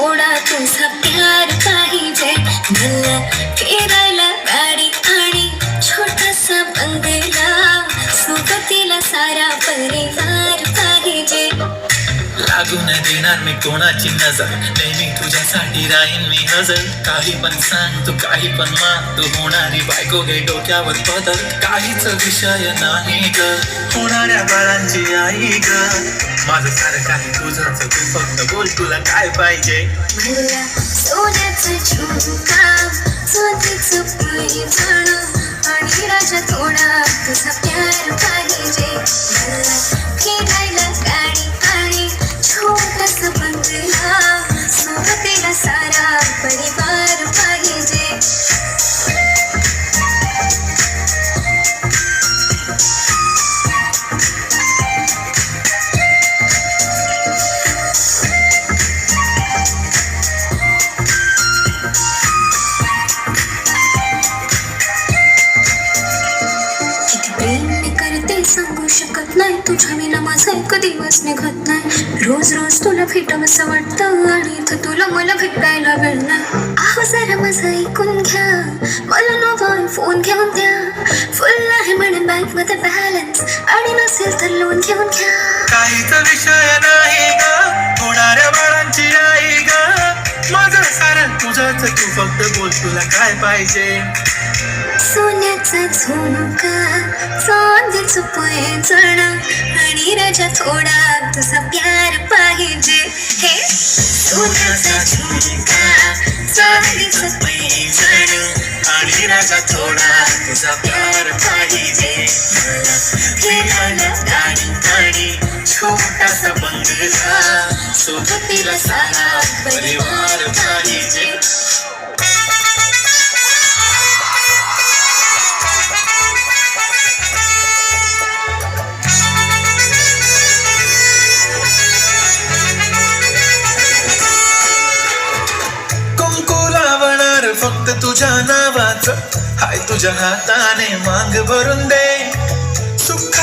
थोडा तुझा प्यार पाहिजे. मला फिरायला गाडी आणि छोटासा बंगला. सोबतीला सारा परिवार पाहिजे. लागून देणार मी कोणाची नजर? नेहमी तुझ्यासाठी राहीन मी हजर. काही पण सांग तू काही पण मान तू होणारी बायको घे डोक्यावर बदल काहीच विषय नाही ग. होणाऱ्या बाळांची आई ग. माझं सारं काही तुझंच तू फक्त बोल तुला काय पाहिजे? शकत नाही. तुझ्या विना माझा एक दिवस निघत नाही. रोज रोज तुला भेटावं असं वाटतं आणि इथं तुला मला भेटायला वेळ नाही. आहो जरा माझं ऐकून घ्या. मला नवा फोन घेऊन द्या. फुल आहे म्हणे बँकमध्ये बॅलन्स आणि नसेल तर लोन घेऊन घ्या. काहीच विषय नाही माझं तुझाच तू फक्त बोल तुला काय पाहिजे? सोन्याचा झुमका चांदीचं पैजण आणि राजा थोडा तुझा प्यार पाहिजे. हे सोन्याचा झुमका चुपे जण आणि राजा थोडा तुझा प्यार पाहिजे. मला फिरायला गाणी गाणी छोटासा बंगला सोबतीला सारा परिवार पाहिजे. कुंकू लावणार फक्त तुझ्या नावाचं. हाय तुझ्या हाताने मांग भरून दे.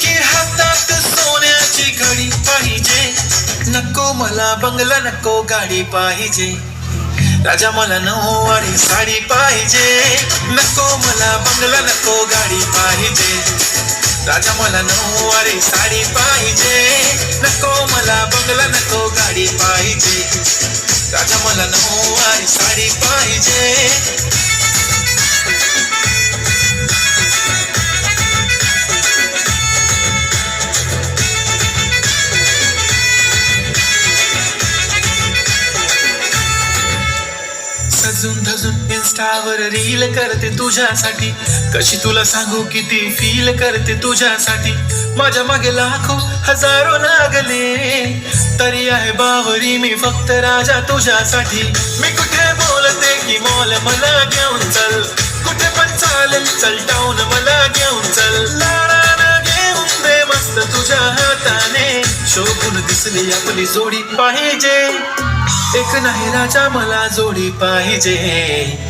की हातात सोन्याची घडी पाहिजे. नको मला बंगला नको गाडी पाहिजे. राजा मला नऊवारी साडी पाहिजे. नको मला बंगला नको गाडी पाहिजे. राजा मला नऊवारी साडी पाहिजे. नको मला बंगला नको गाडी पाहिजे. राजा मला नऊवारी साडी पाहिजे. इन्स्टावर रील करते तुझ्यासाठी. कशी तुला सांगू किती फील करते तुझ्यासाठी? माझ्या मागे लाखो हजारो लागले तरी आहे बावरी मी फक्त राजा तुझ्यासाठी. मी कुठे बोलते की मॉल मला घेऊन चल. कुठे पण चालेल चल टाऊन मला घेऊन चल. घेऊन दे मस्त तुझ्या हाताने. शोभून दिसली आपली जोडी पाहिजे. एक नाही राजा मला जोडी पाहिजे.